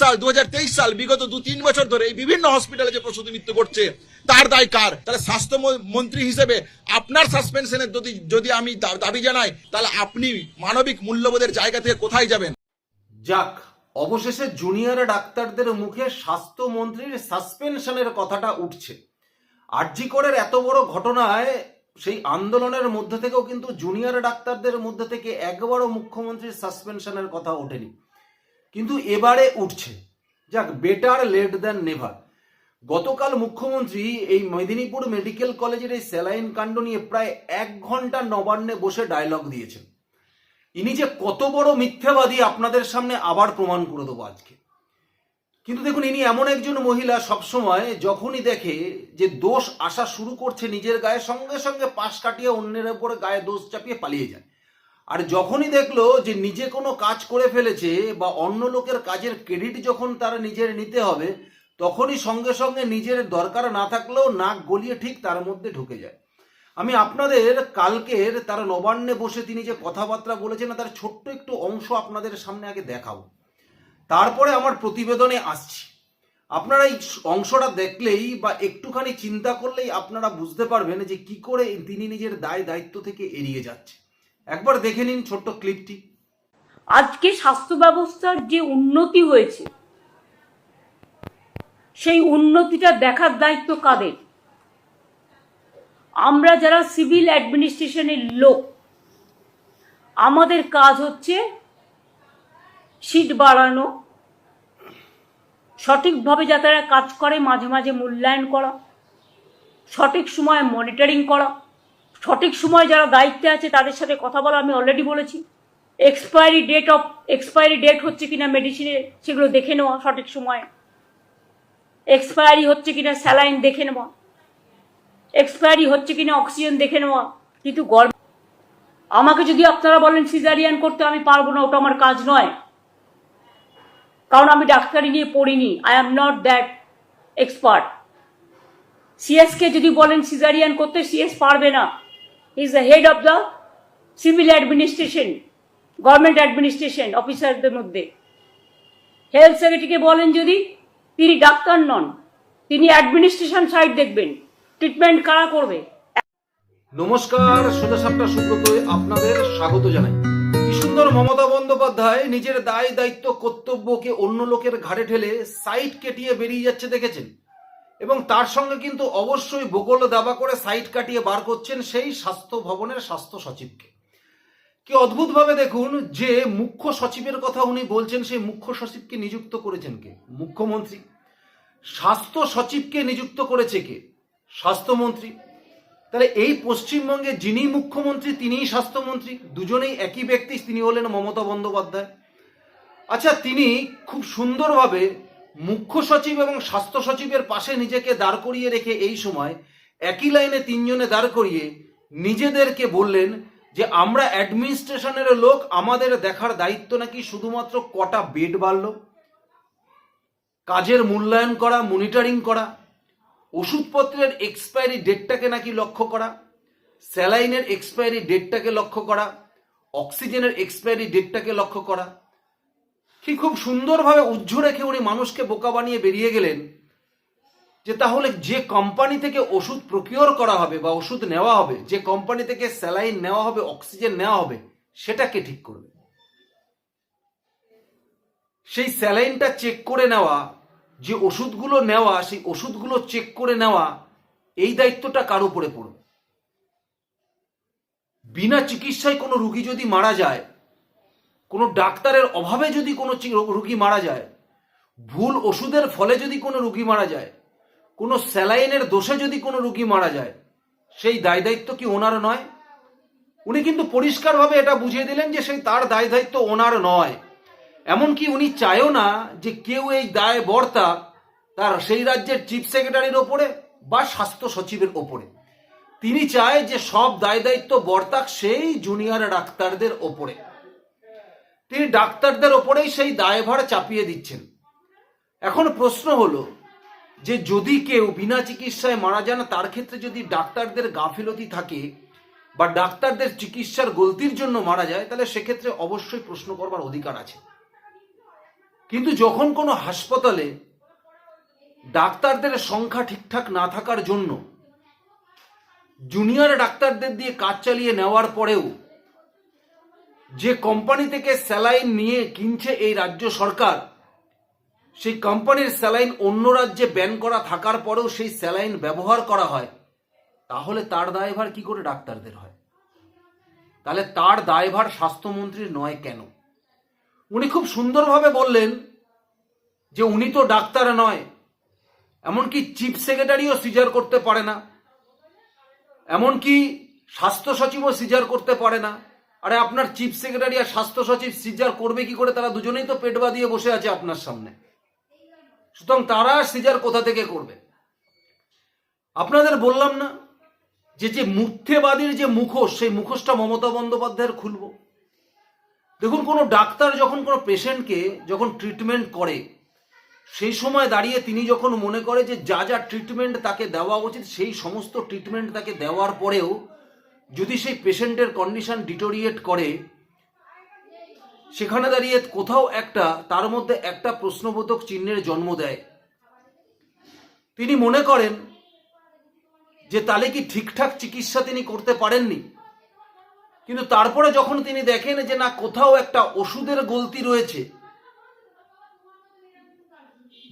সাল দু সাল, বিগত দু তিন বছর ধরে এই বিভিন্ন হসপিটালে যে প্রসূতি মৃত্যু ঘটছে, তার দায় কার? তাহলে স্বাস্থ্য মন্ত্রী হিসেবে আপনার সাসপেনশনের যদি যদি আমি দাবি জানাই, তাহলে আপনি মানবিক মূল্যবোধের জায়গা থেকে কোথায় যাবেন? যাক, অবশেষে জুনিয়র ডাক্তারদের মুখে স্বাস্থ্যমন্ত্রীর সাসপেনশনের কথাটা উঠছে। আরজিকরের এত বড় ঘটনায় সেই আন্দোলনের মধ্যে থেকেও কিন্তু জুনিয়র ডাক্তারদের মধ্যে থেকে একবারও মুখ্যমন্ত্রীর সাসপেনশনের কথা ওঠেনি। কিন্তু এবারে উঠছে। যাক বেটার লেট দ্যান নেভার গতকাল মুখ্যমন্ত্রী এই মেদিনীপুর মেডিকেল কলেজের এই স্যালাইন কাণ্ড নিয়ে প্রায় এক ঘণ্টা নবান্নে বসে ডায়লগ দিয়েছেন। ইনি যে কত বড় মিথ্যাবাদী আপনাদের সামনে আবার প্রমাণ করে দেবো আজকে। কিন্তু দেখুন, ইনি এমন একজন মহিলা সবসময় যখনই দেখে যে দোষ আসা শুরু করছে নিজের গায়ে, সঙ্গে সঙ্গে পাশ কাটিয়ে অন্যের উপরে গায়ে দোষ চাপিয়ে পালিয়ে যায়। আর যখনই দেখল যে নিজে কোনো কাজ করে ফেলেছে বা অন্য লোকের কাজের ক্রেডিট যখন তার নিজের নিতে হবে, তখনই সঙ্গে সঙ্গে নিজের দরকার না থাকলেও নাক গলিয়ে ঠিক তার মধ্যে ঢুকে যায়। আমি আপনাদের কালকের তার নবান্নে বসে তিনি যে কথাবার্তা বলেছেন তার ছোট্ট একটু অংশ আপনাদের সামনে আগে দেখাবো। তারপরে আমার প্রতিবেদনে আসছি। আপনারা এই অংশটা দেখলেই বা একটুখানি চিন্তা করলেই আপনারা বুঝতে পারবেন যে কি করে তিনি নিজের দায় দায়িত্ব থেকে এড়িয়ে যাচ্ছে। একবার দেখে নিন ছোট্ট ক্লিপটি। আজকে স্বাস্থ্য ব্যবস্থার যে উন্নতি হয়েছে, সেই উন্নতিটা দেখার দায়িত্ব কাদের? আমরা যারা সিভিল অ্যাডমিনিস্ট্রেশনের লোক, আমাদের কাজ হচ্ছে সিট বাড়ানো, সঠিকভাবে যাতে কাজ করে, মাঝে মাঝে মূল্যায়ন করা, সঠিক সময়ে মনিটরিং করা। সঠিক সময় যারা দায়িত্বে আছে, তাদের সাথে কথা বলা আমি অলরেডি বলেছি। Expiry date of expiry date হচ্ছে কিনা মেডিসিনে সেগুলো দেখে নেওয়া সঠিক সময়ে। এক্সপায়ারি হচ্ছে কিনা স্যালাইন দেখে নেওয়া। এক্সপায়ারি হচ্ছে কিনা অক্সিজেন দেখে নেওয়া। কিন্তু গর্ব আমাকে যদি আপনারা বলেন সিজারিয়ান করতে আমি পারব না, ওটা আমার কাজ নয়। কারণ আমি ডাক্তারি নিয়ে পড়িনি I am not that expert CSK যদি বলেন সিজারিয়ান করতে সিএস পারবে না। Is the head of the civil administration government administration অফিসারদের মধ্যে। হেলথ সেক্রেটারিকে বলেন যদি, তিনি ডাক্তার নন, তিনি অ্যাডমিনিস্ট্রেশন সাইড দেখবেন ট্রিটমেন্ট কারা করবে? নমস্কার, সোজা সাপটা সুব্রত আপনাদের স্বাগত জানাই। কি সুন্দর মমতা বন্দ্যোপাধ্যায় নিজের দায় দায়িত্ব কর্তব্যকে অন্য লোকের ঘাড়ে ঠেলে সাইট কেটিয়ে বেরিয়ে যাচ্ছে, দেখেছেন? এবং তার সঙ্গে কিন্তু অবশ্যই বগল দাবা করে সাইট কাটিয়ে বার করছেন সেই স্বাস্থ্য ভবনের স্বাস্থ্য সচিবকে। কি অদ্ভুতভাবে দেখুন যে মুখ্য সচিবের কথা উনি বলছেন, সেই মুখ্য সচিবকে নিযুক্ত করেছেন কে? মুখ্যমন্ত্রী। স্বাস্থ্য সচিবকে নিযুক্ত করেছে কে? স্বাস্থ্যমন্ত্রী। তাহলে এই পশ্চিমবঙ্গে যিনি মুখ্যমন্ত্রী, তিনিই স্বাস্থ্যমন্ত্রী, দুজনেই একই ব্যক্তি, তিনি হলেন মমতা বন্দ্যোপাধ্যায়। আচ্ছা তিনি খুব সুন্দরভাবে মুখ্য সচিব এবং স্বাস্থ্য সচিবের পাশে নিজেকে দাঁড় করিয়ে রেখে এই সময় একই লাইনে তিনজনে দাঁড় করিয়ে নিজেদেরকে বললেন যে, আমরা অ্যাডমিনিস্ট্রেশনের লোক, আমাদের দেখার দায়িত্ব নাকি শুধুমাত্র কটা বেড বাড়ল? কাজের মূল্যায়ন করা, মনিটরিং করা, ওষুধপত্রের এক্সপায়ারি ডেটটাকে নাকি লক্ষ্য করা, স্যালাইনের এক্সপায়ারি ডেটটাকে লক্ষ্য করা, অক্সিজেনের এক্সপায়ারি ডেটটাকে লক্ষ্য করা কি খুব সুন্দরভাবে উজ্জ্ব রেখে উনি মানুষকে বোকা বানিয়ে বেরিয়ে গেলেন, যে তাহলে যে কোম্পানি থেকে ওষুধ প্রকিওর করা হবে বা ওষুধ নেওয়া হবে, যে কোম্পানি থেকে স্যালাইন নেওয়া হবে অক্সিজেন নেওয়া হবে, সেটাকে ঠিক করবে। সেই স্যালাইনটা চেক করে নেওয়া, যে ওষুধগুলো নেওয়া, সেই ওষুধগুলো চেক করে নেওয়া, এই দায়িত্বটা কার উপরে পড়বে? বিনা চিকিৎসায় কোনো রুগী যদি মারা যায় কোনো ডাক্তারের অভাবে যদি কোনো রুগী মারা যায়, ভুল ওষুধের ফলে যদি কোনো রুগী মারা যায়, কোনো স্যালাইনের দোষে যদি কোনো রুগী মারা যায়, সেই দায় দায়িত্ব কি ওনার নয়? উনি কিন্তু পরিষ্কারভাবে এটা বুঝিয়ে দিলেন যে সেই তার দায় দায়িত্ব ওনার নয়। এমনকি উনি চায়ও না যে কেউ এই দায় বর্তা তার সেই রাজ্যের চিফ সেক্রেটারির ওপরে বা স্বাস্থ্য সচিবের ওপরে। তিনি চায় যে সব দায় দায়িত্ব বর্তাক সেই জুনিয়র ডাক্তারদের ওপরে। তিনি ডাক্তারদের ওপরেই সেই দায়ভার চাপিয়ে দিচ্ছেন। এখন প্রশ্ন হলো যে যদি কেউ বিনা চিকিৎসায় মারা যান, তার ক্ষেত্রে যদি ডাক্তারদের গাফিলতি থাকে বা ডাক্তারদের চিকিৎসার গলতির জন্য মারা যায়, তাহলে সেক্ষেত্রে অবশ্যই প্রশ্ন করবার অধিকার আছে। কিন্তু যখন কোনো হাসপাতালে ডাক্তারদের সংখ্যা ঠিকঠাক না থাকার জন্য জুনিয়র ডাক্তারদের দিয়ে কাজ চালিয়ে নেওয়ার পরেও যে কোম্পানি থেকে স্যালাইন নিয়ে কিনছে এই রাজ্য সরকার, সেই কোম্পানির স্যালাইন অন্য রাজ্যে ব্যান করা থাকার পরেও সেই স্যালাইন ব্যবহার করা হয়, তাহলে তার দায়ভার কি করে ডাক্তারদের হয়? তাহলে তার দায়ভার স্বাস্থ্যমন্ত্রীর নয় কেন? উনি খুব সুন্দরভাবে বললেন যে উনি তো ডাক্তার নয়, এমনকি চিফ সেক্রেটারিও সিজার করতে পারে না, এমনকি স্বাস্থ্য সচিবও সিজার করতে পারে না। আরে আপনার চিফ সেক্রেটারি আর স্বাস্থ্য সচিব সিজার করবে কি করে? তারা দুজনেই তো পেট বাঁধিয়ে বসে আছে আপনার সামনে। সুতরাং তারা সিজার কোথা থেকে করবে? আপনাদের বললাম না যে যে মুথ্যেবাদীর যে মুখোশ, সেই মুখোশটা মমতা বন্দ্যোপাধ্যায়ের খুলব। দেখুন, কোনো ডাক্তার যখন কোনো পেশেন্টকে যখন ট্রিটমেন্ট করে, সেই সময় দাঁড়িয়ে তিনি যখন মনে করে যে যা যা ট্রিটমেন্ট তাকে দেওয়া উচিত, সেই সমস্ত ট্রিটমেন্ট তাকে দেওয়ার পরেও যদি সেই পেশেন্টের কন্ডিশন ডিটোরিয়েট করে, সেখানে দাঁড়িয়ে কোথাও একটা, তার মধ্যে একটা প্রশ্নবোধক চিহ্নের জন্ম দেয়। তিনি মনে করেন যে তাহলে কি ঠিকঠাক চিকিৎসা তিনি করতে পারেননি। কিন্তু তারপরে যখন তিনি দেখেন যে না, কোথাও একটা ওষুধের গলতি রয়েছে,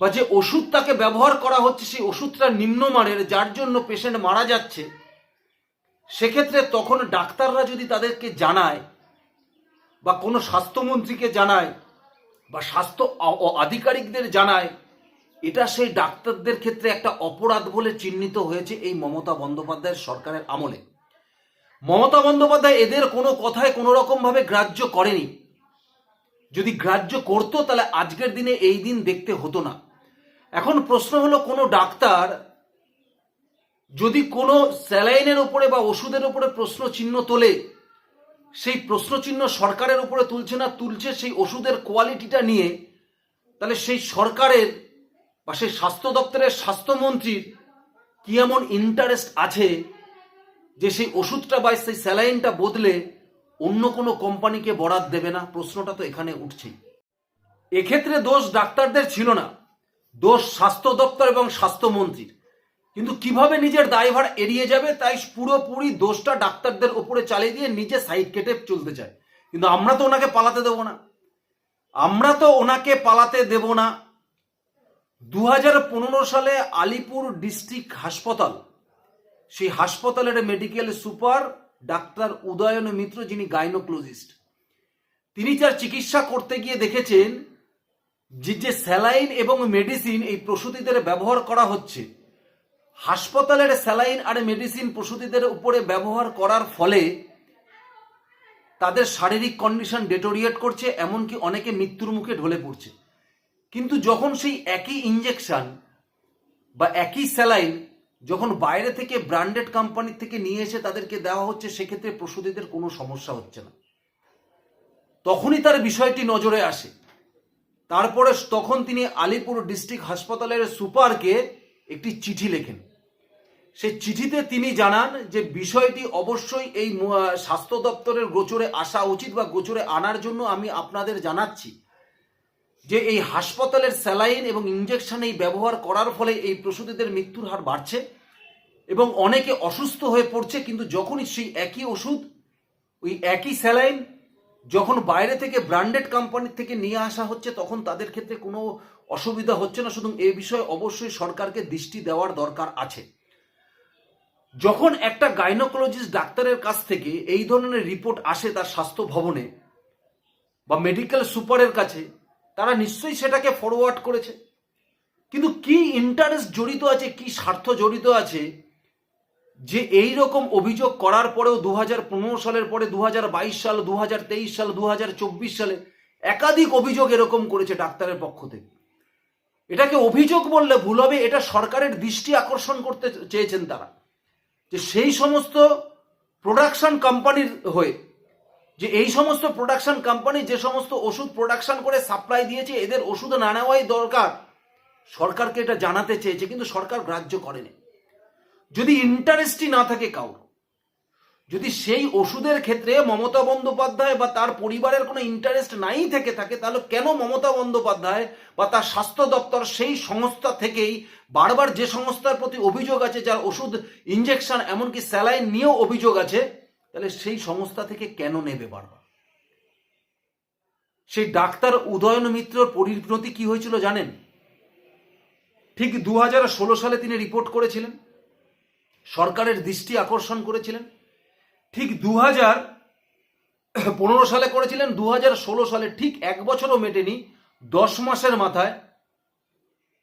বা যে ওষুধ তাকে ব্যবহার করা হচ্ছে, সেই ওষুধটা নিম্নমানের, যার জন্য পেশেন্ট মারা যাচ্ছে সেক্ষেত্রে তখন ডাক্তাররা যদি তাদেরকে জানায়, বা কোনো স্বাস্থ্যমন্ত্রীকে জানায়, বা স্বাস্থ্য আধিকারিকদের জানায়, এটা সেই ডাক্তারদের ক্ষেত্রে একটা অপরাধ বলে চিহ্নিত হয়েছে এই মমতা বন্দ্যোপাধ্যায়ের সরকারের আমলে। মমতা বন্দ্যোপাধ্যায় এদের কোনো কথায় কোনো রকমভাবে গ্রাহ্য করেনি। যদি গ্রাহ্য করতো, তাহলে আজকের দিনে এই দিন দেখতে হতো না। এখন প্রশ্ন হলো, কোনো ডাক্তার যদি কোনো স্যালাইনের উপরে বা ওষুধের উপরে প্রশ্ন চিহ্ন তোলে, সেই প্রশ্ন চিহ্ন সরকারের উপরে তুলছে না, তুলছে সেই ওষুধের কোয়ালিটিটা নিয়ে, তাহলে সেই সরকারের বা সেই স্বাস্থ্য দপ্তরের স্বাস্থ্যমন্ত্রীর কি এমন ইন্টারেস্ট আছে যে সেই ওষুধটা বা সেই স্যালাইনটা বদলে অন্য কোনো কোম্পানিকে বরাদ দেবে না? প্রশ্নটা তো এখানে উঠছেই। এক্ষেত্রে দোষ ডাক্তারদের ছিল না। দোষ স্বাস্থ্য দপ্তর এবং স্বাস্থ্যমন্ত্রীর। কিন্তু কীভাবে নিজের দায়ভার এড়িয়ে যাবে তাই পুরোপুরি দোষটা ডাক্তারদের উপরে চালিয়ে দিয়ে নিজে সাইড কেটে চলতে চায়। কিন্তু আমরা তো ওনাকে পালাতে দেব না। আমরা তো ওনাকে পালাতে দেব না। দু হাজার পনেরো সালে আলিপুর ডিস্ট্রিক্ট হাসপাতাল, সেই হাসপাতালের medical super doctor Udayan Mitra যিনি গাইনোক্লোজিস্ট তিনি যার চিকিৎসা করতে গিয়ে দেখেছেন যে যে স্যালাইন এবং মেডিসিন এই প্রসূতিদের ব্যবহার করা হচ্ছে হাসপাতালের স্যালাইন আর মেডিসিন প্রসূতিদের উপরে ব্যবহার করার ফলে তাদের শারীরিক কন্ডিশন ডেটোরিয়েট করছে, এমনকি অনেকে মৃত্যুর মুখে ঢলে পড়ছে। কিন্তু যখন সেই একই ইঞ্জেকশন বা একই স্যালাইন যখন বাইরে থেকে ব্র্যান্ডেড কোম্পানি থেকে নিয়ে এসে তাদেরকে দেওয়া হচ্ছে, সেক্ষেত্রে প্রসূতিদের কোনো সমস্যা হচ্ছে না। তখনই তার বিষয়টি নজরে আসে। তারপরে তখন তিনি আলিপুর ডিস্ট্রিক্ট হাসপাতালের সুপারকে একটি চিঠি লেখেন। সেই চিঠিতে তিনি জানান যে বিষয়টি অবশ্যই এই স্বাস্থ্য দপ্তরের গোচরে আসা উচিত বা গোচরে আনার জন্য আমি আপনাদের জানাচ্ছি যে এই হাসপাতালের স্যালাইন এবং ইঞ্জেকশন এই ব্যবহার করার ফলে এই প্রসূতিদের মৃত্যুর হার বাড়ছে এবং অনেকে অসুস্থ হয়ে পড়ছে, কিন্তু যখনই সেই একই ওষুধ, ওই একই স্যালাইন যখন বাইরে থেকে ব্র্যান্ডেড কোম্পানির থেকে নিয়ে আসা হচ্ছে, তখন তাদের ক্ষেত্রে কোনো অসুবিধা হচ্ছে না। শুধু এ বিষয়ে অবশ্যই সরকারকে দৃষ্টি দেওয়ার দরকার আছে। যখন একটা গাইনোকোলজিস্ট ডাক্তারের কাছ থেকে এই ধরনের রিপোর্ট আসে তার স্বাস্থ্য ভবনে বা মেডিকেল সুপারের কাছে, তারা নিশ্চয়ই সেটাকে ফরওয়ার্ড করেছে। কিন্তু কি ইন্টারেস্ট জড়িত আছে, কি স্বার্থ জড়িত আছে, যে এই রকম অভিযোগ করার পরেও দু হাজার পনেরো সালের পরে দু হাজার বাইশ সাল দু হাজার তেইশ সাল দু হাজার চব্বিশ সালে একাধিক অভিযোগ এরকম করেছে ডাক্তারের পক্ষ থেকে। এটাকে অভিযোগ বললে ভুল হবে, এটা সরকারের দৃষ্টি আকর্ষণ করতে চেয়েছেন তারা। যে সেই সমস্ত প্রোডাকশন কোম্পানির হয়ে, যে এই সমস্ত প্রোডাকশন কোম্পানি যে সমস্ত ওষুধ প্রোডাকশন করে সাপ্লাই দিয়েছে, এদের ওষুধ না নেওয়াই দরকার। সরকারকে এটা জানাতে চেয়েছে, কিন্তু সরকার গ্রাহ্য করেনি। যদি ইন্টারেস্টই না থাকে কাউর যদি সেই ওষুধের ক্ষেত্রে মমতা বন্দ্যোপাধ্যায় বা তার পরিবারের কোনো ইন্টারেস্ট নাই থেকে থাকে, তাহলে কেন মমতা বন্দ্যোপাধ্যায় বা তার স্বাস্থ্য দপ্তর সেই সংস্থা থেকেই বারবার যে সংস্থার প্রতি অভিযোগ আছে, যার ওষুধ ইঞ্জেকশন এমনকি স্যালাইন নিয়েও অভিযোগ আছে, তাহলে সেই সংস্থা থেকে কেন নেবে বারবার? সেই ডাক্তার উদয়ন মিত্রর পরিণতি কি হয়েছিল জানেন? ঠিক দু হাজার ষোলো সালে তিনি রিপোর্ট করেছিলেন। সরকারের দৃষ্টি আকর্ষণ করেছিলেন। ঠিক দু হাজার পনেরো সালে করেছিলেন দু হাজার ষোলো সালে ঠিক এক বছরও মেটেনি, দশ মাসের মাথায়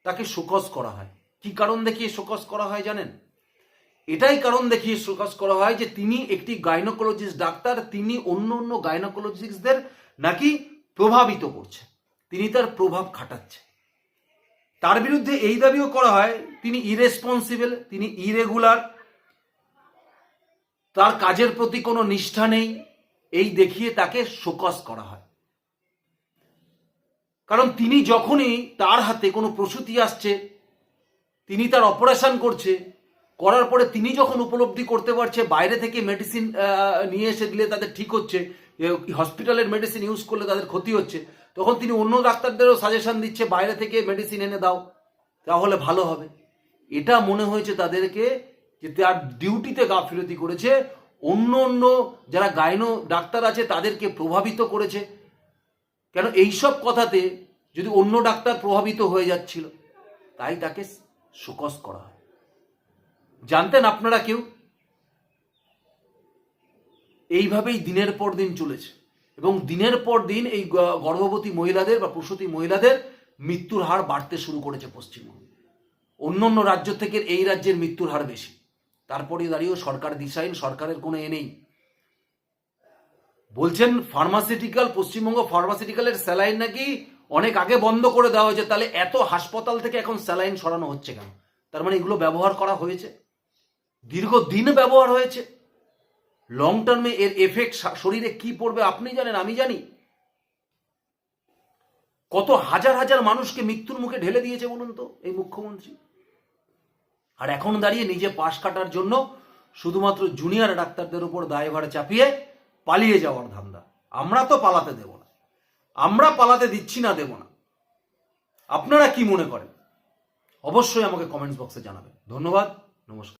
তাকে শোকস করা হয়। কি কারণ দেখিয়ে শোকস করা হয় জানেন? এটাই কারণ দেখিয়ে শোকস করা হয় যে তিনি একটি গাইনোকোলজিস্ট ডাক্তার, তিনি অন্য অন্য গাইনোকোলজিস্টদের নাকি প্রভাবিত করছে, তিনি তার প্রভাব খাটাচ্ছে। তার বিরুদ্ধে এই দাবিও করা হয়, তিনি ইরেসপন্সিবল তিনি ইরেগুলার তার কাজের প্রতি কোনো নিষ্ঠা নেই, এই দেখিয়ে তাকে শোকস করা হয়। কারণ তিনি যখনই তার হাতে কোনো প্রসূতি আসছে, তিনি তার অপারেশন করছে, করার পরে তিনি যখন উপলব্ধি করতে পারছে, বাইরে থেকে মেডিসিন নিয়ে এসে দিলে তাদের ঠিক হচ্ছে হসপিটালের মেডিসিন ইউজ করলে তাদের ক্ষতি হচ্ছে, তখন তিনি অন্য ডাক্তারদেরও সাজেশন দিচ্ছে, বাইরে থেকে মেডিসিন এনে দাও, তাহলে ভালো হবে। এটা মনে হয়েছে তাদেরকে যে তার ডিউটিতে গাফিলতি করেছে, অন্য অন্য যারা গাইনো ডাক্তার আছে তাদেরকে প্রভাবিত করেছে। কেন এইসব কথাতে যদি অন্য ডাক্তার প্রভাবিত হয়ে যাচ্ছিল, তাই তাকে শোকস করা হয়। জানতেন আপনারা কেউ? এইভাবেই দিনের পর দিন চলেছে। এবং দিনের পর দিন এই গর্ভবতী মহিলাদের বা প্রসূতি মহিলাদের মৃত্যুর হার বাড়তে শুরু করেছে পশ্চিমবঙ্গে। অন্য অন্য রাজ্য থেকে এই রাজ্যের মৃত্যুর হার বেশি। তারপরে দাঁড়িয়েও সরকার দিশাহীন, সরকারের কোনো এ নেই। বলছেন ফার্মাসিউটিক্যাল পশ্চিমবঙ্গ ফার্মাসিউটিক্যালের স্যালাইন নাকি অনেক আগে বন্ধ করে দেওয়া হয়েছে, তাহলে এত হাসপাতাল থেকে এখন স্যালাইন সরানো হচ্ছে কেন? তার মানে এগুলো ব্যবহার করা হয়েছে? দীর্ঘদিন ব্যবহার হয়েছে। লং টার্মে এর এফেক্ট শরীরে কি পড়বে আপনি জানেন, আমি জানি। কত হাজার হাজার মানুষকে মৃত্যুর মুখে ঢেলে দিয়েছে বলুন তো এই মুখ্যমন্ত্রী। আর এখন দাঁড়িয়ে নিজে পাশ কাটার জন্য শুধুমাত্র জুনিয়র ডাক্তারদের উপর দায়ভার চাপিয়ে পালিয়ে যাওয়ার ধান্দা। আমরা তো পালাতে দেব না। আমরা পালাতে দিচ্ছি না, দেব না। আপনারা কি মনে করেন? অবশ্যই আমাকে কমেন্টস বক্সে জানাবেন। ধন্যবাদ, নমস্কার।